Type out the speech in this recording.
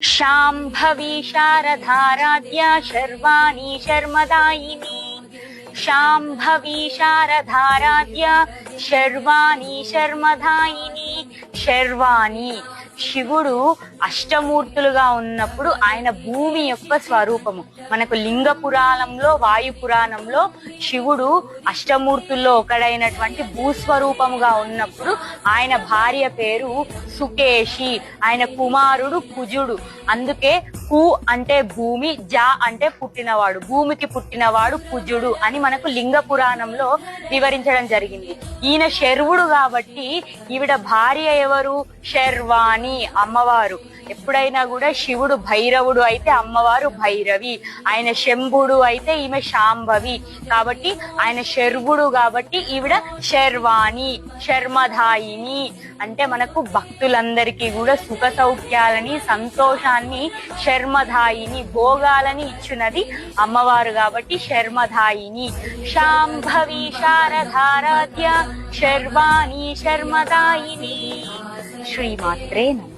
शाम्भवी शारदाराध्या शर्वाणी शर्मदायिनी शाम्भवी शारदाराध्या శర్వాణి శర్మధాయిని శర్వాణి శివుడు అష్టమూర్తులుగా ఉన్నప్పుడు ఆయన భూమి యొక్క స్వరూపము మనకు లింగ పురాణంలో వాయు పురాణంలో శివుడు అష్టమూర్తుల్లో ఒకడైనటువంటి భూస్వరూపముగా ఉన్నప్పుడు ఆయన భార్య పేరు సుకేషి. ఆయన కుమారుడు కుజుడు. అందుకే కు అంటే భూమి జా అంటే పుట్టినవాడు. భూమికి పుట్టినవాడు కుజుడు అని మనకు లింగ పురాణంలో వివరించడం జరిగింది. ఈయన శర్వుడు కాబట్టి ఈవిడ భార్య ఎవరు? శర్వాణి అమ్మవారు. ఎప్పుడైనా కూడా శివుడు భైరవుడు అయితే అమ్మవారు భైరవి. ఆయన శంభుడు అయితే ఈమె శాంభవి. కాబట్టి ఆయన శర్వుడు కాబట్టి ఈవిడ శర్వాణి శర్మధాయిని. అంటే మనకు భక్తులు భక్తులందరికీ కూడా సుఖ సౌఖ్యాలని సంతోషాన్ని శర్మధాయిని భోగాలని ఇచ్చినది అమ్మవారు కాబట్టి శర్మధాయిని. శాంభవి శారధారాధ్య శర్వాణి శర్మదాయిని. శ్రీమాత్రే నమ.